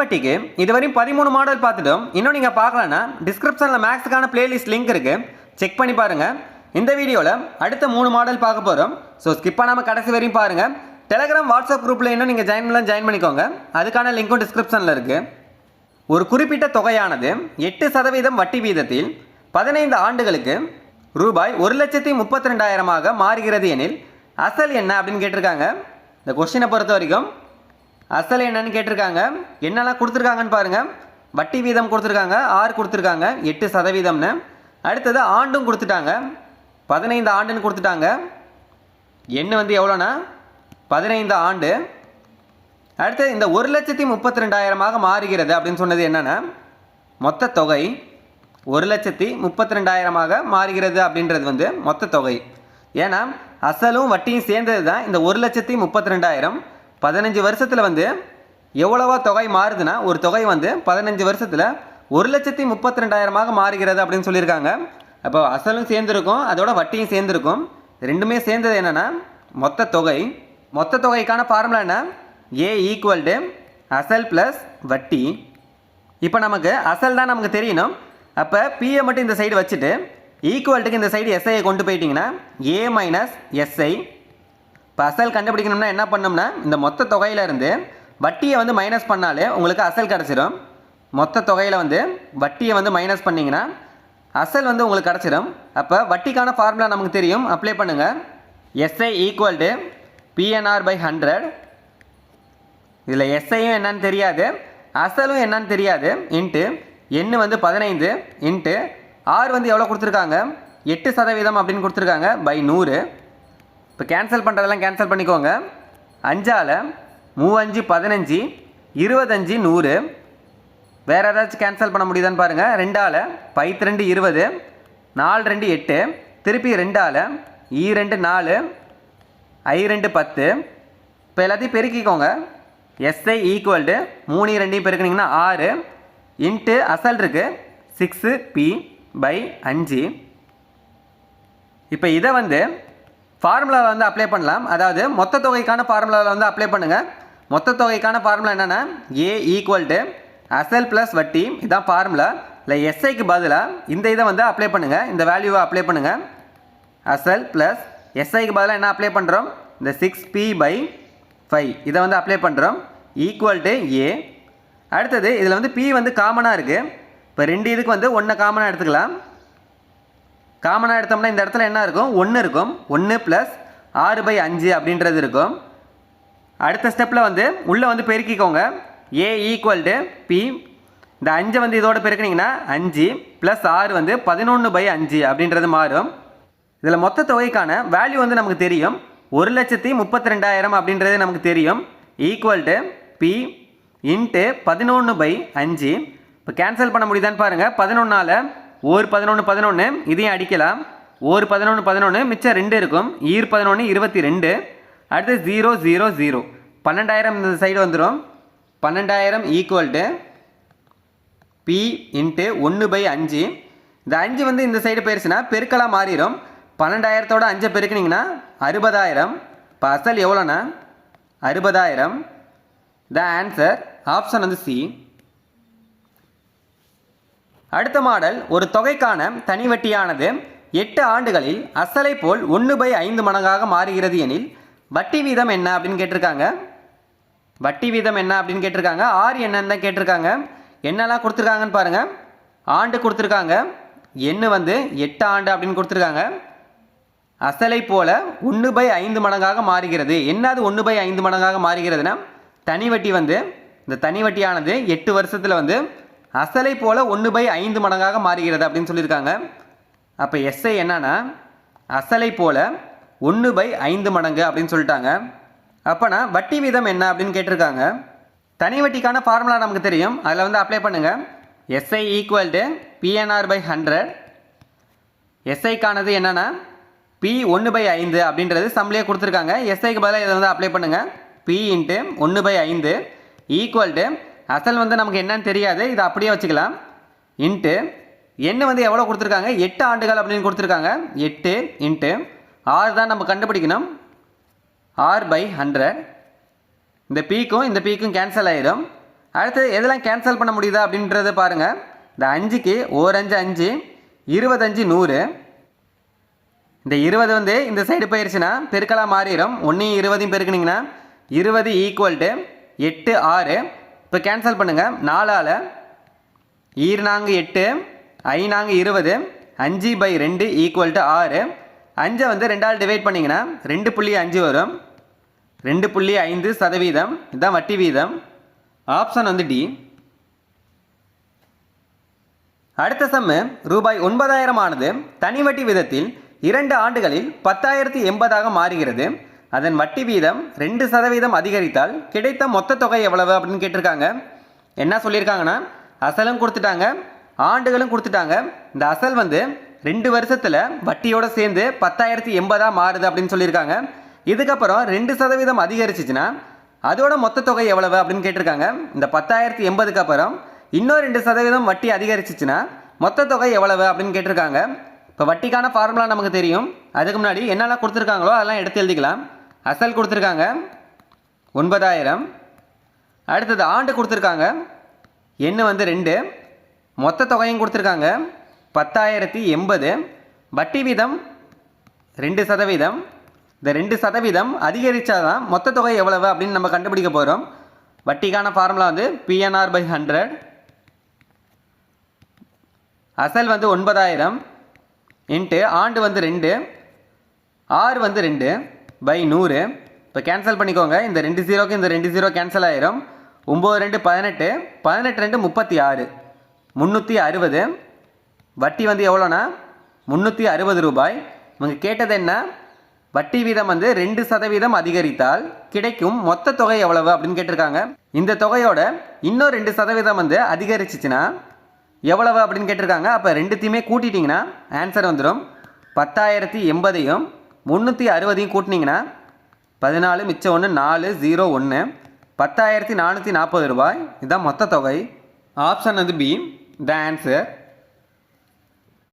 வட்டிக்கு இதுவரையும் பதிமூணு மாடல் பார்த்துட்டோம். இன்னும் நீங்கள் பார்க்கலன்னா டிஸ்கிரிப்ஷனில் மேக்ஸுக்கான பிளேலிஸ்ட் லிங்க் இருக்குது செக் பண்ணி பாருங்கள் இந்த வீடியோவில் அடுத்த மூணு மாடல் பார்க்க போகிறோம் ஸோ ஸ்கிப் பண்ணாமல் கடைசி வரையும் பாருங்கள் டெலகிராம் வாட்ஸ்அப் குரூப்பில் இன்னும் நீங்கள் ஜாயின் பண்ணலாம் ஜாயின் பண்ணிக்கோங்க. அதுக்கான லிங்க்கும் டிஸ்கிரிப்ஷனில் இருக்குது ஒரு குறிப்பிட்ட தொகையானது எட்டு சதவீதம் வட்டி வீதத்தில் பதினைந்து ஆண்டுகளுக்கு ரூபாய் ஒரு லட்சத்தி முப்பத்தி ரெண்டாயிரமாக மாறுகிறது எனில் அசல் என்ன அப்படின்னு கேட்டிருக்காங்க. இந்த கொஸ்டினை பொறுத்த வரைக்கும் அசல் என்னன்னு கேட்டிருக்காங்க. என்னெல்லாம் கொடுத்துருக்காங்கன்னு பாருங்கள் வட்டி வீதம் கொடுத்துருக்காங்க. ஆறு கொடுத்துருக்காங்க. எட்டு சதவீதம்னு. அடுத்தது ஆண்டும் கொடுத்துட்டாங்க. பதினைந்து ஆண்டுன்னு கொடுத்துட்டாங்க. எண்ணு வந்து எவ்வளோனா பதினைந்து ஆண்டு. அடுத்தது இந்த ஒரு லட்சத்தி முப்பத்தி ரெண்டாயிரமாக மாறுகிறது அப்படின்னு சொன்னது என்னென்னா மொத்த தொகை ஒரு லட்சத்தி முப்பத்தி ரெண்டாயிரமாக மாறுகிறது அப்படின்றது வந்து மொத்த தொகை. ஏன்னா அசலும் வட்டியும் சேர்ந்தது தான் இந்த ஒரு லட்சத்தி முப்பத்தி ரெண்டாயிரம் பதினஞ்சு வருஷத்தில் வந்து எவ்வளவா தொகை மாறுதுன்னா ஒரு தொகை வந்து பதினஞ்சு வருஷத்தில் ஒரு லட்சத்தி முப்பத்தி ரெண்டாயிரமாக மாறுகிறது அப்படின்னு சொல்லியிருக்காங்க. அப்போ அசலும் சேர்ந்துருக்கும் அதோட வட்டியும் சேர்ந்துருக்கும். ரெண்டுமே சேர்ந்தது என்னென்னா மொத்த தொகை. மொத்த தொகைக்கான ஃபார்முலா என்ன? ஏ ஈக்குவல் டு அசல் ப்ளஸ் வட்டி. இப்போ நமக்கு அசல் தான் நமக்கு தெரியணும். அப்போ பிஏ மட்டும் இந்த சைடு வச்சுட்டு ஈக்குவல்ட்டுக்கு இந்த சைடு எஸ்ஐயை கொண்டு போயிட்டிங்கன்னா ஏ மைனஸ் எஸ்ஐ இப்போ அசல் கண்டுபிடிக்கணும்னா என்ன பண்ணோம்னா இந்த மொத்த தொகையிலேருந்து வட்டியை வந்து மைனஸ் பண்ணாலே உங்களுக்கு அசல் கிடச்சிடும் மொத்த தொகையில் வந்து வட்டியை வந்து மைனஸ் பண்ணிங்கன்னா அசல் வந்து உங்களுக்கு கிடச்சிரும். அப்போ வட்டிக்கான ஃபார்முலா நமக்கு தெரியும். அப்ளை பண்ணுங்கள் SI equal to PNR by hundred இதில் எஸ்ஐயும் என்னன்னு தெரியாது. அசலும் என்னன்னு தெரியாது. இன்ட்டு எண்ணு வந்து பதினைந்து இன்ட்டு ஆறு வந்து எவ்வளோ கொடுத்துருக்காங்க? எட்டு சதவீதம் அப்படின்னு கொடுத்துருக்காங்க. பை நூறு. இப்போ கேன்சல் பண்ணுறதெல்லாம் கேன்சல் பண்ணிக்கோங்க. அஞ்சால் மூவஞ்சு பதினஞ்சு இருபத்தஞ்சு நூறு. வேறு ஏதாச்சும் கேன்சல் பண்ண முடியுதான்னு பாருங்கள் ரெண்டால் பைத்து ரெண்டு இருபது நாலு ரெண்டு எட்டு திருப்பி ரெண்டால் ஈ ரெண்டு நாலு ஐ ரெண்டு பத்து. இப்போ எல்லாத்தையும் பெருக்கிக்கோங்க. எஸ்ஐ ஈக்குவல்டு மூணு ரெண்டையும் பெருக்குனீங்கன்னா ஆறு. இன்ட்டு அசல் இருக்குது சிக்ஸு பி பை அஞ்சு. இப்போ இதை வந்து ஃபார்முலாவில் வந்து அப்ளை பண்ணலாம். அதாவது மொத்த தொகைக்கான ஃபார்முலாவில் வந்து அப்ளை பண்ணுங்கள் மொத்த தொகைக்கான ஃபார்முலா என்னென்னா ஏ ஈக்குவல் டு அசல் ப்ளஸ் வட்டி. இதான் ஃபார்முலா இல்லை எஸ்ஐக்கு பதிலாக இந்த இதை வந்து அப்ளை பண்ணுங்கள் இந்த வேல்யூவை அப்ளை பண்ணுங்கள் அசல் ப்ளஸ் எஸ்ஐக்கு பதிலாக என்ன அப்ளை பண்ணுறோம் இந்த சிக்ஸ் பி பை ஃபைவ் இதை வந்து அப்ளை பண்ணுறோம் ஈக்குவல் டு ஏ அடுத்தது இதில் வந்து பி வந்து காமனாக இருக்குது இப்போ ரெண்டு இதுக்கு வந்து ஒன்றை காமனாக எடுத்துக்கலாம். காமனாக எடுத்தோம்னா இந்த இடத்துல என்ன இருக்கும்? ஒன்று இருக்கும். ஒன்று ப்ளஸ் ஆறு பை அஞ்சு அப்படின்றது இருக்கும். அடுத்த ஸ்டெப்பில் வந்து உள்ளே வந்து பெருக்கிக்கோங்க. ஏ ஈக்குவல் டு பி இந்த அஞ்சை வந்து இதோட பெருக்குனீங்கன்னா அஞ்சு ப்ளஸ் ஆறு வந்து பதினொன்று பை அஞ்சு அப்படின்றது மாறும். இதில் மொத்த தொகைக்கான வேல்யூ வந்து நமக்கு தெரியும். ஒரு லட்சத்தி முப்பத்தி ரெண்டாயிரம் அப்படின்றது நமக்கு தெரியும். ஈக்குவல் டு பி இன்ட்டு பதினொன்று பை அஞ்சு. இப்போ கேன்சல் பண்ண முடியுதான்னு பாருங்கள் பதினொன்றால் ஒரு பதினொன்று பதினொன்று இதையும் அடிக்கலாம். ஒரு பதினொன்று பதினொன்று மிச்சம் ரெண்டு இருக்கும். ஈர் பதினொன்று இருபத்தி ரெண்டு. அடுத்து ஜீரோ ஜீரோ ஜீரோ பன்னெண்டாயிரம் இந்த சைடு வந்துடும் பன்னெண்டாயிரம் ஈக்குவல் டு பி இன்ட்டு ஒன்று பை அஞ்சு. இந்த அஞ்சு வந்து இந்த சைடு போயிடுச்சுன்னா பெருக்கலாக மாறிடும். பன்னெண்டாயிரத்தோட அஞ்சை பெருக்குனிங்கன்னா அறுபதாயிரம். இப்போ அசல் எவ்வளோண்ணா? அறுபதாயிரம். த ஆன்சர் ஆப்ஷன் வந்து சி அடுத்த மாடல் ஒரு தொகைக்கான தனி வட்டியானது எட்டு ஆண்டுகளில் அசலை போல் ஒன்று பை ஐந்து மடங்காக மாறுகிறது எனில் வட்டி வீதம் என்ன அப்படின்னு கேட்டிருக்காங்க. வட்டி வீதம் என்ன அப்படின்னு கேட்டிருக்காங்க. ஆறு என்னன்னு தான் கேட்டிருக்காங்க. என்னெல்லாம் கொடுத்துருக்காங்கன்னு பாருங்கள் ஆண்டு கொடுத்துருக்காங்க. எண்ணு வந்து எட்டு ஆண்டு அப்படின்னு கொடுத்துருக்காங்க. அசலை போல ஒன்று பை ஐந்து மடங்காக மாறுகிறது. என்னது ஒன்று பை ஐந்து மடங்காக மாறுகிறதுனா தனி வட்டி வந்து இந்த தனி வட்டியானது எட்டு வருஷத்தில் வந்து அசலை போல் ஒன்று பை ஐந்து மடங்காக மாறுகிறது அப்படின்னு சொல்லியிருக்காங்க. அப்போ எஸ்ஐ என்னன்னா அசலை போல் ஒன்று பை ஐந்து மடங்கு அப்படின்னு சொல்லிட்டாங்க. அப்போனா வட்டி வீதம் என்ன அப்படின்னு கேட்டிருக்காங்க. தனி வட்டிக்கான ஃபார்முலா நமக்கு தெரியும். அதில் வந்து அப்ளை பண்ணுங்கள் SI equal to PNR by hundred எஸ்ஐக்கானது என்னென்னா பி ஒன்று பை ஐந்து அப்படின்றது சம்லேயே கொடுத்துருக்காங்க. எஸ்ஐக்கு பதிலாக இதை வந்து அப்ளை பண்ணுங்கள் பி இன்ட்டு ஒன்று பை ஐந்து ஈக்குவல் டு அசல் வந்து நமக்கு என்னன்னு தெரியாது. இதை அப்படியே வச்சுக்கலாம். இன்ட்டு எண்ணு வந்து எவ்வளோ கொடுத்துருக்காங்க? எட்டு ஆண்டுகள் அப்படின்னு கொடுத்துருக்காங்க. எட்டு இன்ட்டு ஆறு தான் நம்ம கண்டுபிடிக்கணும். ஆர் பை ஹண்ட்ரட் இந்த பீக்கும் இந்த பீக்கும் கேன்சல் ஆகிடும் அடுத்து எதெல்லாம் கேன்சல் பண்ண முடியுதா அப்படின்றத பாருங்கள் இந்த அஞ்சுக்கு ஓரஞ்சு அஞ்சு அஞ்சு இருபத்தஞ்சு நூறு. இந்த இருபது வந்து இந்த சைடு போயிடுச்சுன்னா பெருக்கலாக மாறிடும். ஒன்றையும் இருபதையும் பெருக்குனிங்கன்னா இருபது ஈக்குவல் டு எட்டு ஆறு. இப்போ கேன்சல் பண்ணுங்கள் நாலால் ஈர் நாங்கு எட்டு ஐ இருபது அஞ்சு பை ரெண்டு ஈக்குவல் டு ஆறு. அஞ்சை வந்து ரெண்டால் டிவைட் பண்ணிங்கன்னா ரெண்டு புள்ளி அஞ்சு வரும். ரெண்டு புள்ளி ஐந்து சதவீதம். இதுதான் வட்டி வீதம். ஆப்ஷன் வந்து டி அடுத்த சம்மு ரூபாய் ஒன்பதாயிரம் ஆனது தனி வட்டி விதத்தில் இரண்டு ஆண்டுகளில் பத்தாயிரத்தி எண்பதாக மாறுகிறது. அதன் வட்டி வீதம் ரெண்டு சதவீதம் அதிகரித்தால் கிடைத்த மொத்த தொகை எவ்வளவு அப்படின்னு கேட்டிருக்காங்க. என்ன சொல்லியிருக்காங்கன்னா அசலும் கொடுத்துட்டாங்க ஆண்டுகளும் கொடுத்துட்டாங்க. இந்த அசல் வந்து ரெண்டு வருஷத்தில் வட்டியோடு சேர்ந்து பத்தாயிரத்தி எண்பதாக மாறுது அப்படின்னு சொல்லியிருக்காங்க. இதுக்கப்புறம் ரெண்டு சதவீதம் அதிகரிச்சிச்சுன்னா அதோட மொத்த தொகை எவ்வளவு அப்படின்னு கேட்டிருக்காங்க. இந்த பத்தாயிரத்தி எண்பதுக்கு அப்புறம் இன்னும் ரெண்டு சதவீதம் வட்டி அதிகரிச்சிச்சுன்னா மொத்த தொகை எவ்வளவு அப்படின்னு கேட்டிருக்காங்க. இப்போ வட்டிக்கான ஃபார்முலா நமக்கு தெரியும். அதுக்கு முன்னாடி என்னெல்லாம் கொடுத்துருக்காங்களோ அதெல்லாம் எடுத்து எழுதிக்கலாம். அசல் கொடுத்துருக்காங்க ஒன்பதாயிரம். அடுத்தது ஆண்டு கொடுத்துருக்காங்க எண்ணு வந்து ரெண்டு. மொத்த தொகையும் கொடுத்துருக்காங்க பத்தாயிரத்தி எண்பது. வட்டி வீதம் ரெண்டு சதவீதம். இந்த ரெண்டு சதவீதம் அதிகரித்தாதான் மொத்த தொகை எவ்வளவு அப்படின்னு நம்ம கண்டுபிடிக்க போகிறோம் வட்டிக்கான ஃபார்முலா வந்து பிஎன்ஆர் பை ஹண்ட்ரட் அசல் வந்து ஒன்பதாயிரம். இன்ட்டு ஆண்டு வந்து ரெண்டு. ஆறு வந்து ரெண்டு. பை நூறு. இப்போ கேன்சல் பண்ணிக்கோங்க. இந்த ரெண்டு ஜீரோக்கு இந்த ரெண்டு ஜீரோ கேன்சல் ஆயிரும். ஒம்பது ரெண்டு பதினெட்டு. பதினெட்டு ரெண்டு முப்பத்தி ஆறு முந்நூற்றி அறுபது. வட்டி வந்து எவ்வளோனா முந்நூற்றி அறுபது ரூபாய். இவங்க கேட்டது என்ன? வட்டி வீதம் வந்து ரெண்டு சதவீதம் அதிகரித்தால் கிடைக்கும் மொத்த தொகை எவ்வளவு அப்படின்னு கேட்டிருக்காங்க. இந்த தொகையோட இன்னும் ரெண்டு சதவீதம் வந்து அதிகரிச்சிச்சுன்னா எவ்வளவு அப்படின்னு கேட்டிருக்காங்க. அப்போ ரெண்டுத்தையுமே கூட்டிட்டிங்கன்னா ஆன்சர் வந்துடும் பத்தாயிரத்தி எண்பதையும் முந்நூற்றி அறுபதையும் கூட்டினீங்கன்னா பதினாலு மிச்சம் ஒன்று நாலு ஜீரோ ஒன்று பத்தாயிரத்தி நானூற்றி நாற்பது ரூபாய். இதுதான் மொத்த தொகை. ஆப்ஷன் வந்து பி த ஆன்சர்